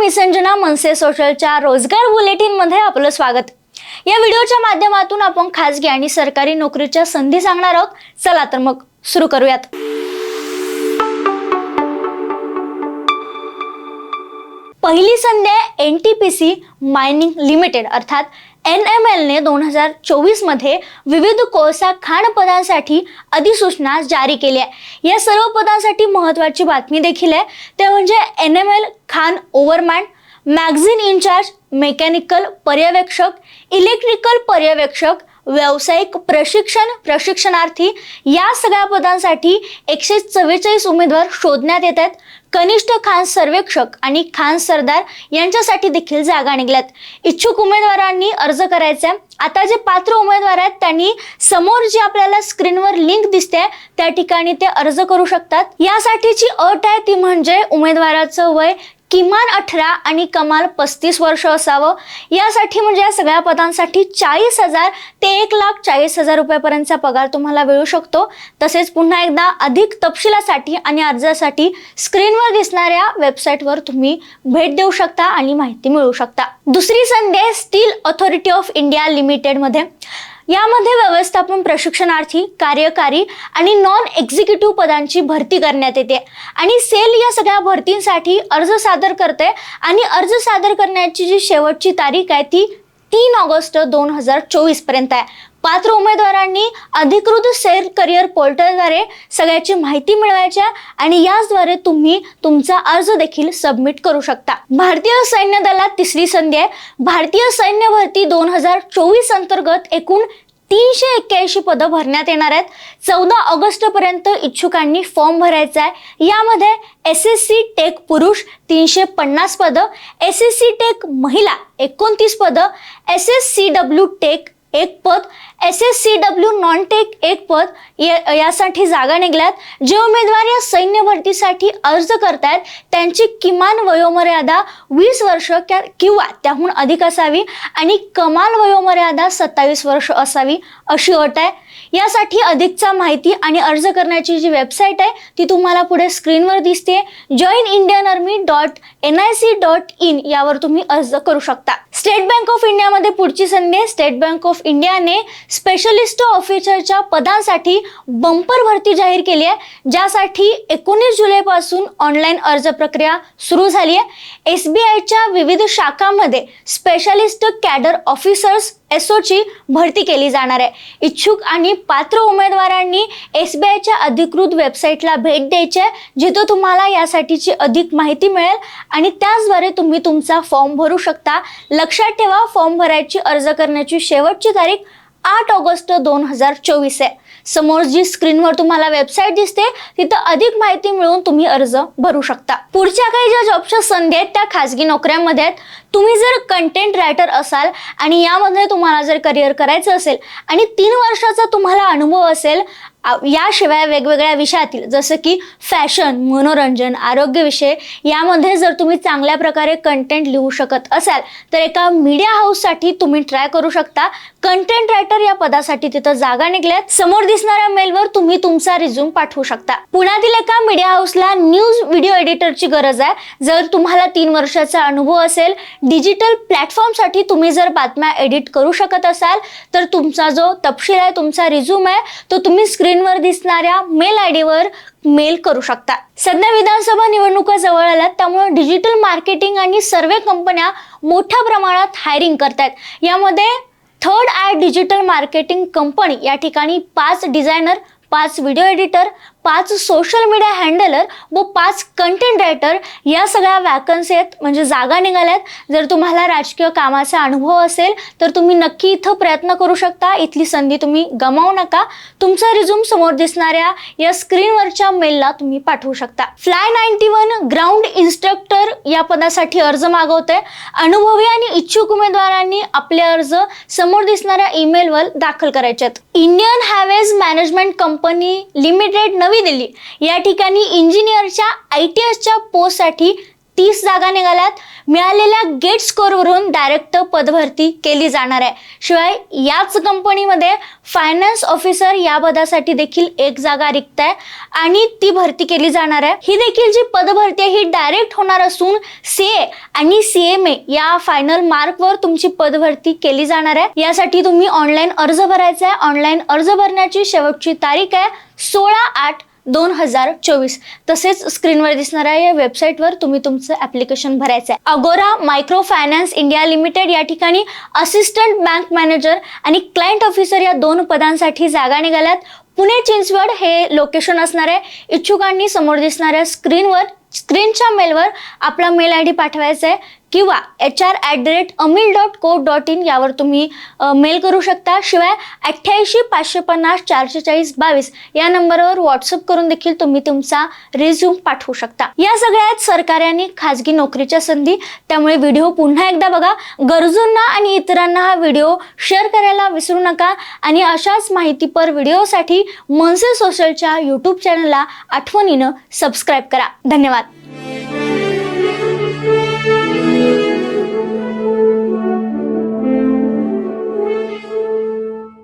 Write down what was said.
मी संजना मनसे सोशलच्या रोजगार बुलेटिनमध्ये आपलं स्वागत. या व्हिडिओच्या माध्यमातून आपण खासगी आणि सरकारी नोकरीच्या संधी सांगणार आहोत. चला तर मग सुरू करूयात. पहिली संधी आहे N T P C mining limited अर्थात एन एम एलने दोन हजार चोवीसमध्ये विविध कोळसा खाण पदांसाठी अधिसूचना जारी केली आहे. या सर्व पदांसाठी महत्त्वाची बातमी देखील आहे. ते म्हणजे एन एम एल खान ओव्हरमॅन मॅगझिन इन्चार्ज मेकॅनिकल पर्यवेक्षक इलेक्ट्रिकल पर्यवेक्षक व्यावसायिक प्रशिक्षण प्रशिक्षणार्थी या सगळ्या पदांसाठी एकशे चव्वेचाळीस उमेदवार शोधण्यात येत आहेत कनिष्ठ खान सर्वेक्षक आणि खान सरदार यांच्यासाठी देखील जागा निघल्यात. इच्छुक उमेदवारांनी अर्ज करायचा आहे. आता जे पात्र उमेदवार आहेत त्यांनी समोर जी आपल्याला स्क्रीनवर लिंक दिसते त्या ठिकाणी ते अर्ज करू शकतात. यासाठीची अट आहे ती म्हणजे उमेदवाराचं वय किमान अठरा आणि कमाल पस्तीस वर्ष असावं. यासाठी म्हणजे या सगळ्या पदांसाठी चाळीस हजार ते एक लाख चाळीस हजार रुपयापर्यंतचा पगार तुम्हाला मिळू शकतो. तसेच पुन्हा एकदा अधिक तपशिलासाठी आणि अर्जासाठी स्क्रीनवर दिसणाऱ्या वेबसाईटवर तुम्ही भेट देऊ शकता आणि माहिती मिळवू शकता. दुसरी संधी स्टील ऑथॉरिटी ऑफ इंडिया लिमिटेडमध्ये. यामध्ये व्यवस्थापन प्रशिक्षणार्थी कार्यकारी आणि नॉन एक्झिक्युटिव्ह पदांची भरती करण्यात येते. आणि सेल या सगळ्या भरतींसाठी अर्ज सादर करते आणि अर्ज सादर करण्याची जी शेवटची तारीख आहे ती तीन ऑगस्ट दोन हजार चोवीसपर्यंत आहे. पात्र उमेदवारांनी अधिकृत सेल करिअर पोर्टलद्वारे सगळ्याची माहिती मिळवायच्या आणि याचद्वारे तुम्ही तुमचा अर्ज देखील सबमिट करू शकता. भारतीय सैन्य दलात तिसरी संधी आहे. भारतीय सैन्य भरती दोन हजार चोवीस अंतर्गत एकूण तीनशे एक्क्याऐंशी पदं भरण्यात येणार आहेत. चौदा ऑगस्टपर्यंत इच्छुकांनी फॉर्म भरायचा आहे. यामध्ये एस एस सी टेक पुरुष तीनशे पन्नास पदं एस एस सी टेक महिला एकोणतीस पदं S S C W tech एक पद. S S C W non tech एक पद. यासाठी जागा निघल्यात. जे उमेदवार या सैन्य भरतीसाठी अर्ज करतायत त्यांची किमान वयोमर्यादा वीस वर्ष क्या- किंवा त्याहून अधिक असावी आणि कमाल वयोमर्यादा सत्तावीस वर्ष असावी अशी अट आहे. यासाठी अधिकचा माहिती आणि अर्ज करण्याची जी वेबसाईट आहे ती तुम्हाला पुढे स्क्रीनवर दिसते. Join Indian army dot N I C dot in यावर तुम्ही अर्ज करू शकता. स्टेट बँक ऑफ इंडियामध्ये पुढची संधी स्टेट बँक ऑफ इंडियाने स्पेशलिस्ट ऑफिसरच्या पदांसाठी बंपर भरती जाहीर केली आहे. ज्यासाठी एकोणीस जुलैपासून ऑनलाईन अर्ज प्रक्रिया सुरू झाली आहे. एस बी आयच्या विविध शाखांमध्ये स्पेशलिस्ट कॅडर ऑफिसर्स एसओची भरती केली जाणार आहे. इच्छुक आणि पात्र उमेदवारांनी एस बी आयच्या अधिकृत वेबसाईटला भेट द्यायची आहे जिथं तुम्हाला यासाठीची अधिक माहिती मिळेल आणि त्याचद्वारे तुम्ही तुमचा फॉर्म भरू शकता. लक्षात ठेवा फॉर्म भरायची अर्ज करण्याची शेवटची तारीख आठ ऑगस्ट दोन हजार चोवीस आहे. समोर जी स्क्रीनवर तुम्हाला वेबसाईट दिसते तिथं अधिक माहिती मिळवून तुम्ही अर्ज भरू शकता. पुढच्या काही ज्या जॉबच्या संधी आहेत त्या खाजगी नोकऱ्यांमध्ये आहेत. तुम्ही जर कंटेंट रायटर असाल आणि यामध्ये तुम्हाला जर करिअर करायचं असेल आणि तीन वर्षाचा तुम्हाला अनुभव असेल याशिवाय वेगवेगळ्या विषयातील जसं की फॅशन मनोरंजन आरोग्य विषय यामध्ये जर तुम्ही चांगल्या प्रकारे कंटेंट लिहू शकत असाल तर एका मीडिया हाऊससाठी तुम्ही ट्राय करू शकता. कंटेंट रायटर या पदासाठी तिथं जागा निघल्यात. समोर दिसणाऱ्या मेलवर तुम्ही तुमचा रिझ्यूम पाठवू शकता. पुण्यातील एका मीडिया हाऊसला न्यूज व्हिडिओ एडिटरची गरज आहे. जर तुम्हाला तीन वर्षाचा अनुभव असेल डिजिटल प्लॅटफॉर्मसाठी तुम्ही जर बातम्या एडिट करू शकत असाल तर तुमचा जो तपशील आहे तुमचा रिझ्यूम आहे तो तुम्ही स्क्रीनवर दिसणाऱ्या मेल आय डीवर मेल करू शकता. सध्या विधानसभा निवडणुका जवळ आल्यात त्यामुळे डिजिटल मार्केटिंग आणि सर्वे कंपन्या मोठ्या प्रमाणात हायरिंग करतात यामध्ये third I digital marketing company या ठिकाणी पाच डिझायनर पाच व्हिडिओ एडिटर पाच सोशल मीडिया हँडलर व पाच कंटेंट रायटर या सगळ्या वॅकन्सी आहेत. म्हणजे जागा निघाल्यात. जर तुम्हाला राजकीय कामाचा अनुभव असेल तर तुम्ही नक्की इथं प्रयत्न करू शकता. इथली संधी तुम्ही गमावू नका. तुमचा रिझ्यूम समोर दिसणाऱ्या या स्क्रीनवरच्या मेलला तुम्ही पाठवू शकता. Fly ninety one ground instructor या पदासाठी अर्ज मागवते अनुभवी आणि इच्छुक उमेदवारांनी आपले अर्ज समोर दिसणाऱ्या ईमेलवर दाखल करायचे आहेत Indian highways management company limited नवी दिल्ली. या ठिकाणी इंजिनियरच्या आय टी एसच्या पोस्टसाठी तीस जागा निघाल्यात. मिळालेल्या गेट स्कोअरवरून डायरेक्ट पदभरती केली जाणार आहे. शिवाय याच कंपनीमध्ये फायनान्स ऑफिसर या पदासाठी देखील एक जागा रिक्त आहे आणि ती भरती केली जाणार आहे. ही देखील जी पदभरती आहे ही डायरेक्ट होणार असून सी ए आणि सी एम ए या फायनल मार्कवर तुमची पदभरती केली जाणार आहे. यासाठी तुम्ही ऑनलाईन अर्ज भरायचा आहे. ऑनलाईन अर्ज भरण्याची शेवटची तारीख आहे. सोळा आठ दोन हजार चोवीस. तसेच स्क्रीनवर दिसणाऱ्या या वेबसाईटवर तुम्ही तुमचं ॲप्लिकेशन भरायचं आहे. अगोरा मायक्रो फायनान्स इंडिया लिमिटेड या ठिकाणी असिस्टंट बँक मॅनेजर आणि क्लायंट ऑफिसर या दोन पदांसाठी जागा निघाल्यात. पुणे चिंचवड हे लोकेशन असणार आहे. इच्छुकांनी समोर दिसणाऱ्या स्क्रीनवर स्क्रीनच्या मेलवर आपला मेल आय डी पाठवायचा आहे. किंवा H R at the rate अमिल dot co dot in यावर तुम्ही मेल करू शकता. शिवाय अठ्ठ्याऐंशी पाचशे पन्नास चारशे चाळीस बावीस या नंबरवर व्हॉट्सअप करून देखील तुम्ही तुमचा रिझ्यूम पाठवू शकता. या सगळ्यात सरकारी आणि खाजगी नोकरीच्या संधी त्यामुळे व्हिडिओ पुन्हा एकदा बघा. गरजूंना आणि इतरांना हा व्हिडिओ शेअर करायला विसरू नका. आणि अशाच माहितीपर व्हिडिओसाठी मनसे सोशलच्या यूट्यूब चॅनलला आठवणीनं सबस्क्राईब करा. धन्यवाद.